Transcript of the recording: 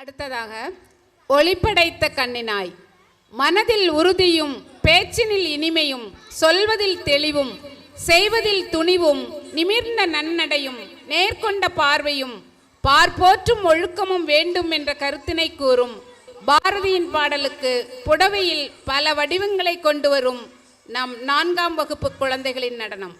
அடுத்ததாக ஒளிப்படைத்த கண்ணினாய் மனதில் உறுதியும் பேச்சினில் இனிமையும் சொல்வதில் தெளிவும் செய்வதில் துணிவும் நிமிர்ந்த நன்னடையும் நேர்கொண்ட பார்வையும் பார்ப்போற்றும் ஒழுக்கமும் வேண்டும் என்ற கருத்தினை கூறும். பாரதியின் பாடலுக்கு புடவையில் பல வடிவங்களை கொண்டு வரும் நம் நான்காம் வகுப்பு குழந்தைகளின் நடனம்.